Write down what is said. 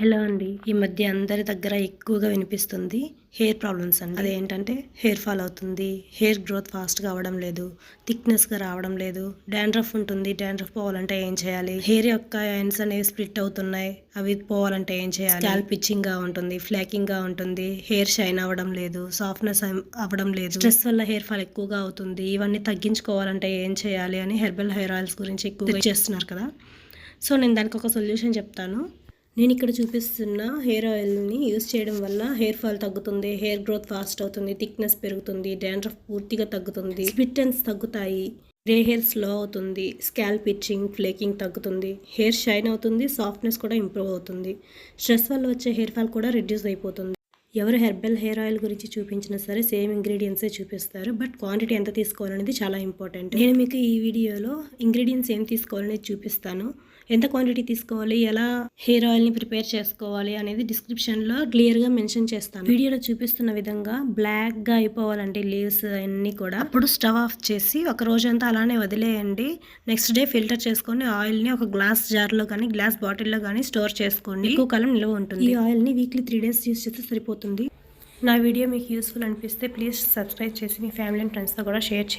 Hello అండి. ఈ మధ్య అందరి దగ్గర ఎక్కువగా వినిపిస్తుంది హెయిర్ ప్రాబ్లమ్స్ అండి. అదేంటంటే హెయిర్ ఫాల్ అవుతుంది హెయిర్ గ్రోత్ ఫాస్ట్గా అవడం లేదు థిక్నెస్గా రావడం లేదు డాండ్రఫ్ ఉంటుంది డాండ్రఫ్ పోవాలంటే ఏం చేయాలి? హెయిర్ యొక్క ఎండ్స్ అనేవి స్ప్లిట్ అవుతున్నాయి అవి పోవాలంటే ఏం చేయాలి? స్కాల్ పిచ్చింగ్గా ఉంటుంది ఫ్లాకింగ్గా ఉంటుంది హెయిర్ షైన్ అవ్వడం లేదు సాఫ్ట్నెస్ అవ్వడం లేదు. స్ట్రెస్ వల్ల హెయిర్ ఫాల్ ఎక్కువగా అవుతుంది ఇవన్నీ తగ్గించుకోవాలంటే ఏం చేయాలి అని హెర్బల్ హెయిర్ ఆయిల్స్ గురించి ఎక్కువ చేస్తున్నారు కదా. సో నేను దానికి ఒక సొల్యూషన్ చెప్తాను. నేను ఇక్కడ చూపిస్తున్న హెయిర్ ఆయిల్ని యూస్ చేయడం వల్ల హెయిర్ ఫాల్ తగ్గుతుంది హెయిర్ గ్రోత్ ఫాస్ట్ అవుతుంది థిక్నెస్ పెరుగుతుంది డాండ్రఫ్ పూర్తిగా తగ్గుతుంది స్ప్లిట్ తగ్గుతాయి గ్రే హెయిర్ స్లో అవుతుంది స్కాల్ప్ ఇచ్చింగ్ ఫ్లేకింగ్ తగ్గుతుంది హెయిర్ షైన్ అవుతుంది సాఫ్ట్నెస్ కూడా ఇంప్రూవ్ అవుతుంది స్ట్రెస్ వల్ల వచ్చే హెయిర్ ఫాల్ కూడా రిడ్యూస్ అయిపోతుంది. ఎవరు హెర్బల్ హెయిర్ ఆయిల్ గురించి చూపించినా సరే సేమ్ ఇంగ్రీడియంట్సే చూపిస్తారు. బట్ క్వాంటిటీ ఎంత తీసుకోవాలనేది చాలా ఇంపార్టెంట్. నేను మీకు ఈ వీడియోలో ఇంగ్రీడియంట్స్ ఏం తీసుకోవాలనేది చూపిస్తాను. ఎంత క్వాంటిటీ తీసుకోవాలి? ఎలా హెయిర్ ఆయిల్ని ప్రిపేర్ చేసుకోవాలి అనేది డిస్క్రిప్షన్లో క్లియర్గా మెన్షన్ చేస్తాను. వీడియోలో చూపిస్తున్న విధంగా బ్లాక్గా అయిపోవాలంటే లీవ్స్ అన్నీ కూడా అప్పుడు స్టవ్ ఆఫ్ చేసి ఒక రోజంతా అలానే వదిలేయండి. నెక్స్ట్ డే ఫిల్టర్ చేసుకొని ఆయిల్ని ఒక గ్లాస్ జార్లో కానీ గ్లాస్ బాటిల్లో కానీ స్టోర్ చేసుకోండి. ఎక్కువ కాలం నిల్వ ఉంటుంది. ఈ ఆయిల్ని వీక్లీ త్రీ డేస్ యూస్ చేస్తే సరిపోతుంది నా వీడియో మీకు యూస్ఫుల్ అనిపిస్తే ప్లీజ్ సబ్స్క్రైబ్ చేసి మీ ఫ్యామిలీ అండ్ ఫ్రెండ్స్తో కూడా షేర్ చేయండి.